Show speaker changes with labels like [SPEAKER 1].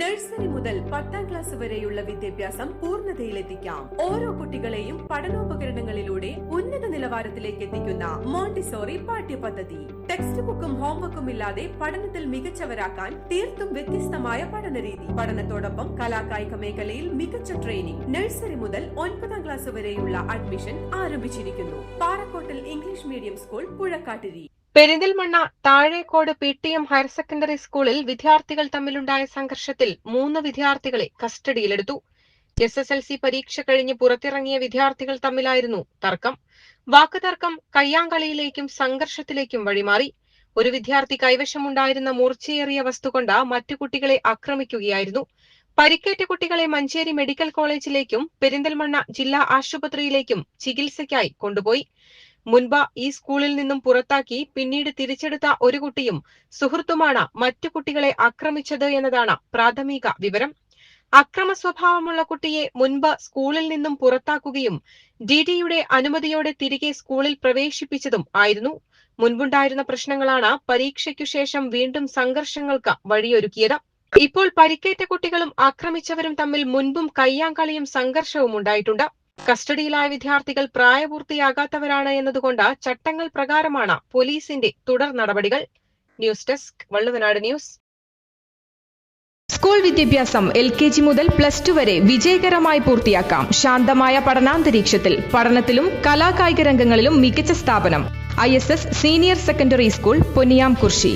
[SPEAKER 1] Nursery മുതൽ പത്താം class വരെയുള്ള വിദ്യാഭ്യാസം പൂർണതയിലെത്തിക്കാം. ഓരോ കുട്ടികളെയും പഠനോപകരണങ്ങളിലൂടെ ഉന്നത നിലവാരത്തിലേക്ക് എത്തിക്കുന്ന മോണ്ടിസോറി പാഠ്യപദ്ധതി. ടെക്സ്റ്റ് ബുക്കും ഹോംവർക്കും ഇല്ലാതെ പഠനത്തിൽ മികച്ചവരാക്കാൻ തീർത്തും വ്യത്യസ്തമായ പഠനരീതി. പഠനത്തോടൊപ്പം കലാകായിക മേഖലയിൽ മികച്ച ട്രെയിനിംഗ് നഴ്സറി മുതൽ ഒൻപതാം ക്ലാസ് വരെയുള്ള അഡ്മിഷൻ ആരംഭിച്ചിരിക്കുന്നു. പാറക്കോട്ടിൽ English medium school Puzhakkattiri.
[SPEAKER 2] Perinthalmanna Thazhekode P T M higher secondary സ്കൂളിൽ വിദ്യാർത്ഥികൾ തമ്മിലുണ്ടായ സംഘർഷത്തിൽ മൂന്ന് വിദ്യാർത്ഥികളെ കസ്റ്റഡിയിലെടുത്തു. എസ് എസ് എൽ സി പരീക്ഷ കഴിഞ്ഞ് പുറത്തിറങ്ങിയ വിദ്യാർത്ഥികൾ തമ്മിലായിരുന്നു തർക്കം. വാക്കുതർക്കം കയ്യാങ്കളിയിലേക്കും സംഘർഷത്തിലേക്കും വഴിമാറി. ഒരു വിദ്യാർത്ഥി കൈവശമുണ്ടായിരുന്ന മൂർച്ചയേറിയ വസ്തുകൊണ്ട് മറ്റു കുട്ടികളെ ആക്രമിക്കുകയായിരുന്നു. പരിക്കേറ്റ കുട്ടികളെ മഞ്ചേരി മെഡിക്കൽ കോളേജിലേക്കും പെരിന്തൽമണ്ണ ജില്ലാ ആശുപത്രിയിലേക്കും ചികിത്സയ്ക്കായി കൊണ്ടുപോയി. മുൻപ് ഈ സ്കൂളിൽ നിന്നും പുറത്താക്കി പിന്നീട് തിരിച്ചെടുത്ത ഒരു കുട്ടിയും സുഹൃത്തുമാണ് മറ്റു കുട്ടികളെ ആക്രമിച്ചത് എന്നതാണ് പ്രാഥമിക വിവരം. അക്രമ സ്വഭാവമുള്ള കുട്ടിയെ മുൻപ് സ്കൂളിൽ നിന്നും പുറത്താക്കുകയും ഡി ഡിയുടെ അനുമതിയോടെ തിരികെ സ്കൂളിൽ പ്രവേശിപ്പിച്ചതും ആയിരുന്നു. മുൻപുണ്ടായിരുന്ന പ്രശ്നങ്ങളാണ് പരീക്ഷയ്ക്കു ശേഷം വീണ്ടും സംഘർഷങ്ങൾക്ക് വഴിയൊരുക്കിയത്. ഇപ്പോൾ പരിക്കേറ്റ കുട്ടികളും ആക്രമിച്ചവരും തമ്മിൽ മുൻപും കയ്യാങ്കളിയും സംഘർഷവും ഉണ്ടായിട്ടുണ്ട്. കസ്റ്റഡിയിലായ വിദ്യാർത്ഥികൾ പ്രായപൂർത്തിയാകാത്തവരാണ് എന്നതുകൊണ്ട് ചട്ടങ്ങൾ പ്രകാരമാണ് പോലീസിന്റെ തുടർ നടപടികൾ. News desk Valluvanad news.
[SPEAKER 3] School വിദ്യാഭ്യാസം എൽ കെ ജി മുതൽ പ്ലസ് ടു വരെ വിജയകരമായി പൂർത്തിയാക്കാം. ശാന്തമായ പഠനാന്തരീക്ഷത്തിൽ പഠനത്തിലും കലാകായിക രംഗങ്ങളിലും മികച്ച സ്ഥാപനം. I senior secondary school Ponniyam Kurshi